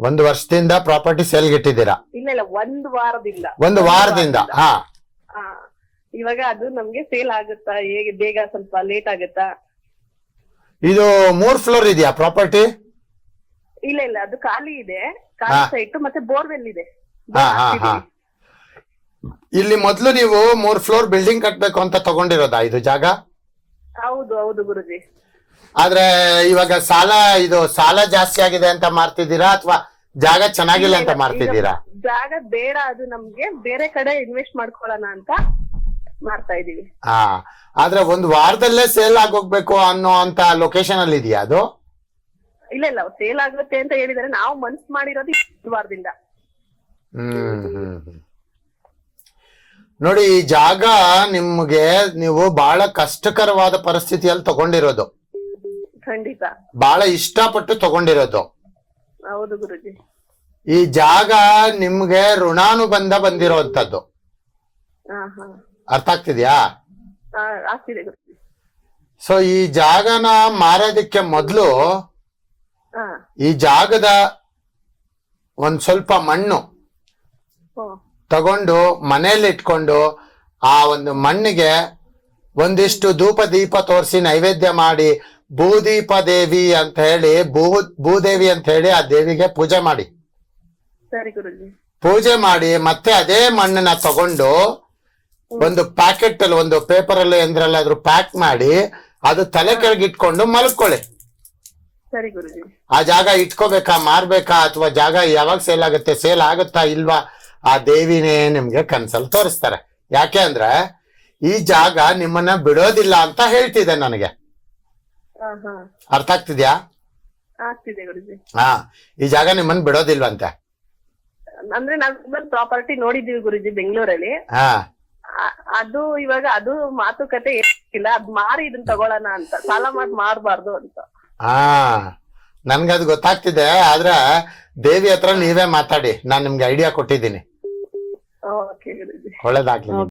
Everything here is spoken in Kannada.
ಒಂದು ವರ್ಷದಿಂದ ಪ್ರಾಪರ್ಟಿ ಸೇಲ್ ಇಟ್ಟಿದ್ದೀರಾ? ಇಲ್ಲ ಇಲ್ಲ ಒಂದ್ ವಾರದಿಂದ. ಒಂದು ವಾರದಿಂದ ಹಾ. ಆ, ಇವಾಗ ಅದು ನಮ್ಗೆ ಸೇಲ್ ಆಗುತ್ತಾ ಹೇಗೆ ಬೇಗ ಸ್ವಲ್ಪ ಲೇಟ್ ಆಗುತ್ತಾ? ಇದು ಮೂರ್ ಫ್ಲೋರ್ ಇದೆಯಾ ಪ್ರಾಪರ್ಟಿ ಇಲ್ಲ ಇಲ್ಲ ಅದು ಖಾಲಿ ಇದೆ. ಖಾಲಿ ಹಾ. ಸೈಟ್ ಮತ್ತೆ ಬೋರ್ವೆಲ್ ಇದೆ. ಹಾ ಹಾ ಹಾ. ಇಲ್ಲಿ ಮೊದ್ಲು ನೀವು ಮೂರ್ ಫ್ಲೋರ್ ಬಿಲ್ಡಿಂಗ್ ಕಟ್ಬೇಕು ಅಂತ ತಗೊಂಡಿರೋದಾ ಇದು ಜಾಗ? ಹೌದು ಹೌದು ಗುರುಜಿ. ಆದ್ರೆ ಇವಾಗ ಸಾಲ ಇದು ಸಾಲ ಜಾಸ್ತಿ ಆಗಿದೆ ಅಂತ ಮಾಡ್ತಿದ್ದೀರಾ ಅಥವಾ ಜಾಗ ಚೆನ್ನಾಗಿಲ್ಲ ಅಂತ ಮಾಡ್ತಿದ್ದೀರಾ ಜಾಗ ಬೇಡ ಅದು ನಮ್ಗೆ ಬೇರೆ ಕಡೆ ಇನ್ವೆಸ್ಟ್ ಮಾಡ್ಕೊಳ್ಳೋಣ ಅಂತ ಮಾಡ್ತಾ ಇದೀವಿ ಹಾ ಆದ್ರೆ ಒಂದ್ ವಾರದಲ್ಲೇ ಸೇಲ್ ಆಗೋಗ್ಬೇಕು ಅನ್ನೋ ಅಂತ ಲೊಕೇಶನ್ ಅಲ್ಲಿ ಇದೆಯಾ ಅದು? ಇಲ್ಲ ಇಲ್ಲ ಸೇಲ್ ಆಗುತ್ತೆ ಅಂತ ಹೇಳಿದ್ರೆ ನಾವು ಮನ್ಸ್ ಮಾಡಿರೋದು ಈ ವಾರದಿಂದ. ಹ್ಮ್ ಹ್ಮ್ ಹ್ಮ್. ನೋಡಿ ಈ ಜಾಗ ನಿಮ್ಗೆ ನೀವು ಬಹಳ ಕಷ್ಟಕರವಾದ ಪರಿಸ್ಥಿತಿಯಲ್ಲಿ ತಗೊಂಡಿರೋದು. ಖಂಡಿತ. ಬಹಳ ಇಷ್ಟಪಟ್ಟು ತಗೊಂಡಿರೋದು. ಹೌದು ಗುರುಜಿ. ಈ ಜಾಗ ನಿಮ್ಗೆ ಋಣಾನುಬಂಧ ಬಂದಿರೋಂಥದ್ದು. ಅರ್ಥ ಆಗ್ತಿದ್ಯಾ? ಆಗ್ತಿದೆ ಗುರುಜಿ. ಸೊ ಈ ಜಾಗನ ಮಾರೋದಕ್ಕೆ ಮೊದಲು ಈ ಜಾಗದ ಒಂದ್ ಸ್ವಲ್ಪ ಮಣ್ಣು ತಗೊಂಡು ಮನೇಲಿ ಇಟ್ಕೊಂಡು ಆ ಒಂದು ಮಣ್ಣಿಗೆ ಒಂದಿಷ್ಟು ಧೂಪ ದೀಪ ತೋರಿಸಿ ನೈವೇದ್ಯ ಮಾಡಿ ಭೂದೀಪ ದೇವಿ ಅಂತ ಹೇಳಿ ಭೂ ಭೂದೇವಿ ಅಂತ ಹೇಳಿ ಆ ದೇವಿಗೆ ಪೂಜೆ ಮಾಡಿ. ಪೂಜೆ ಮಾಡಿ ಮತ್ತೆ ಅದೇ ಮಣ್ಣನ್ನ ತಗೊಂಡು ಒಂದು ಪ್ಯಾಕೆಟ್ ಅಲ್ಲಿ ಒಂದು ಪೇಪರ್ ಅಲ್ಲಿ ಎಂದ್ರಲ್ಲಾದ್ರೂ ಪ್ಯಾಕ್ ಮಾಡಿ ಅದು ತಲೆ ಕೆಳಗೆ ಇಟ್ಕೊಂಡು ಮಲ್ಕೊಳ್ಳಿ. ಆ ಜಾಗ ಇಟ್ಕೋಬೇಕಾ ಮಾರ್ಬೇಕಾ ಅಥವಾ ಜಾಗ ಯಾವಾಗ ಸೇಲ್ ಆಗುತ್ತೆ ಸೇಲ್ ಆಗುತ್ತಾ ಇಲ್ವಾ ಆ ದೇವಿನೇ ನಿಮ್ಗೆ ಕನ್ಸಲ್ ತೋರಿಸ್ತಾರೆ. ಯಾಕೆ ಅಂದ್ರೆ ಈ ಜಾಗ ನಿಮ್ಮನ್ನ ಬಿಡೋದಿಲ್ಲ ಅಂತ ಹೇಳ್ತಿದೆ ನನಗೆ. ಅರ್ಥ ಆಗ್ತಿದ್ಯಾ? ಆಗ್ತಿದೆ ಗುರುಜಿ. ಹಾ ಈ ಜಾಗ ನಿಮ್ಮನ್ನ ಬಿಡೋದಿಲ್ವಂತೆ? ಅಂದ್ರೆ ನಾವ್ ಪ್ರಾಪರ್ಟಿ ನೋಡಿದೀವಿ ಗುರುಜಿ ಬೆಂಗಳೂರಲ್ಲಿ. ಹಾ. ಅದು ಇವಾಗ ಅದು ಮಾತುಕತೆ ಇಲ್ಲ ಅದ್ ಮಾರಿ ಇದನ್ನ ತಗೊಳ್ಳೋಣ ಅಂತ ಸಾಲ ಮಾಡಿ ಮಾರಬಾರ್ದು ಅಂತ. ಹಾ. ನನ್ಗದು ಗೊತ್ತಾಗ್ತಿದೆ ಆದ್ರೆ ದೇವಿ ಹತ್ರ ನೀವೇ ಮಾತಾಡಿ ನಾನ್ ನಿಮ್ಗೆ ಐಡಿಯಾ ಕೊಟ್ಟಿದ್ದೀನಿ. ಒಳ್ಳೇದಾಗ್ಲಿ.